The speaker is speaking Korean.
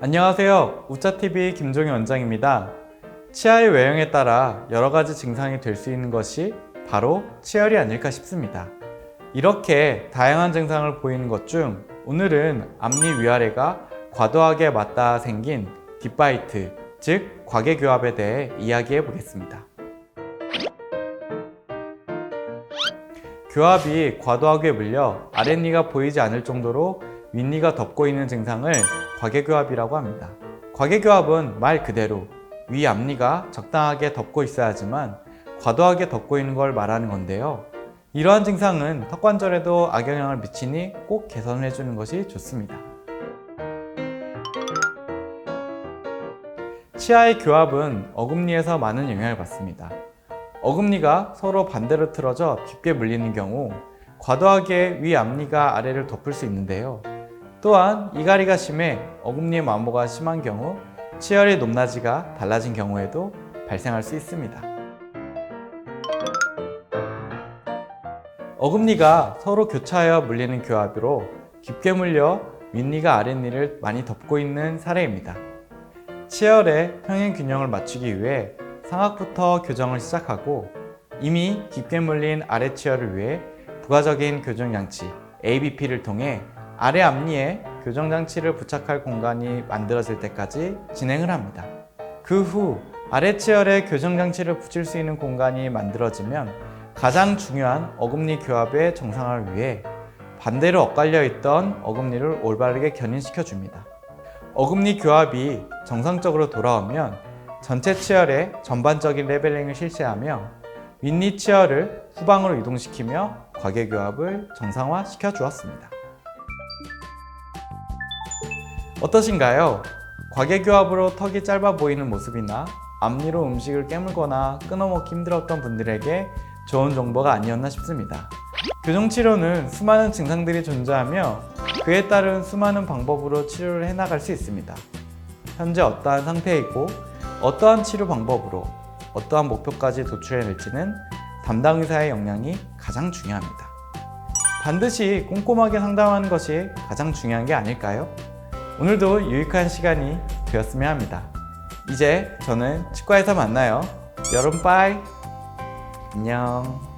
안녕하세요. 우짜TV 김종희 원장입니다. 치아의 외형에 따라 여러 가지 증상이 될 수 있는 것이 바로 치열이 아닐까 싶습니다. 이렇게 다양한 증상을 보이는 것 중 오늘은 앞니 위아래가 과도하게 맞닿아 생긴 딥바이트, 즉 과계교합에 대해 이야기해 보겠습니다. 교합이 과도하게 물려 아랫니가 보이지 않을 정도로 윗니가 덮고 있는 증상을 과계교합이라고 합니다. 과계교합은 말 그대로 위 앞니가 적당하게 덮고 있어야지만 과도하게 덮고 있는 걸 말하는 건데요. 이러한 증상은 턱관절에도 악영향을 미치니 꼭 개선해 주는 것이 좋습니다. 치아의 교합은 어금니에서 많은 영향을 받습니다. 어금니가 서로 반대로 틀어져 깊게 물리는 경우 과도하게 위 앞니가 아래를 덮을 수 있는데요. 또한 이갈이가 심해 어금니의 마모가 심한 경우 치열의 높낮이가 달라진 경우에도 발생할 수 있습니다. 어금니가 서로 교차하여 물리는 교합으로 깊게 물려 윗니가 아랫니를 많이 덮고 있는 사례입니다. 치열의 평행 균형을 맞추기 위해 상악부터 교정을 시작하고 이미 깊게 물린 아래 치열을 위해 부가적인 교정 장치 ABP를 통해 아래 앞니에 교정 장치를 부착할 공간이 만들어질 때까지 진행을 합니다. 그 후 아래 치열에 교정 장치를 붙일 수 있는 공간이 만들어지면 가장 중요한 어금니 교합의 정상화를 위해 반대로 엇갈려 있던 어금니를 올바르게 견인시켜 줍니다. 어금니 교합이 정상적으로 돌아오면 전체 치열의 전반적인 레벨링을 실시하며 윗니 치열을 후방으로 이동시키며 과계 교합을 정상화시켜 주었습니다. 어떠신가요? 과계교합으로 턱이 짧아 보이는 모습이나 앞니로 음식을 깨물거나 끊어먹기 힘들었던 분들에게 좋은 정보가 아니었나 싶습니다. 교정치료는 수많은 증상들이 존재하며 그에 따른 수많은 방법으로 치료를 해나갈 수 있습니다. 현재 어떠한 상태이고 어떠한 치료 방법으로 어떠한 목표까지 도출해낼지는 담당 의사의 역량이 가장 중요합니다. 반드시 꼼꼼하게 상담하는 것이 가장 중요한 게 아닐까요? 오늘도 유익한 시간이 되었으면 합니다. 이제 저는 치과에서 만나요. 여러분 빠이. 안녕.